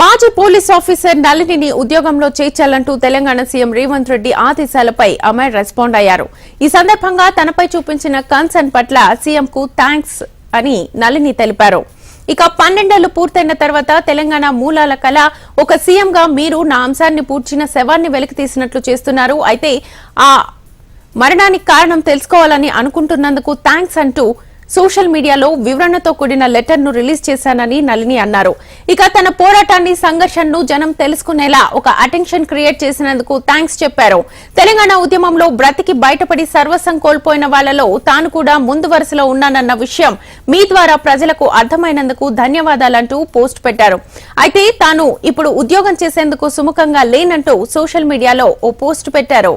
మాజీ police officer నళినిని ఉద్యోగంలో చేర్చాలంటూ తెలంగాణ సీఎం రేవంత్ రెడ్డి ఆదేశాలపై ఆమె రెస్పాండ్ అయ్యారు. ఈ సందర్భంగా తనపై చూపించిన కన్సర్న్ పట్ల సీఎం కు థ్యాంక్స్ అని నళిని తెలిపారు. ఇక పన్నెండేళ్ళు పూర్తయిన తర్వాత తెలంగాణ మూలాల కళ ఒక సీఎంగా మీరు నా అంశాన్ని పూడ్చిన శవాన్ని వెలికి తీసినట్లు చేస్తున్నారు. అయితే ఆ మరణానికి కారణం తెలుసుకోవాలని అనుకుంటున్నందుకు థ్యాంక్స్ అంటూ సోషల్ మీడియాలో వివరణతో కూడిన లెటర్ను రిలీజ్ చేశానని నళిని అన్నారు. ఇక తన పోరాటాన్ని సంఘర్షణను జనం తెలుసుకునేలా ఒక అటెన్షన్ క్రియేట్ చేసినందుకు థ్యాంక్స్ చెప్పారు. తెలంగాణ ఉద్యమంలో బ్రతికి బయటపడి సర్వస్వం కోల్పోయిన వాళ్ళలో తాను కూడా ముందు వరుసలో ఉన్నానన్న విషయం మీ ద్వారా ప్రజలకు అర్థమైనందుకు ధన్యవాదాలంటూ పోస్ట్ పెట్టారు. అయితే తాను ఇప్పుడు ఉద్యోగం చేసేందుకు సుముఖంగా లేనంటూ సోషల్ మీడియాలో ఓ పోస్ట్ పెట్టారు.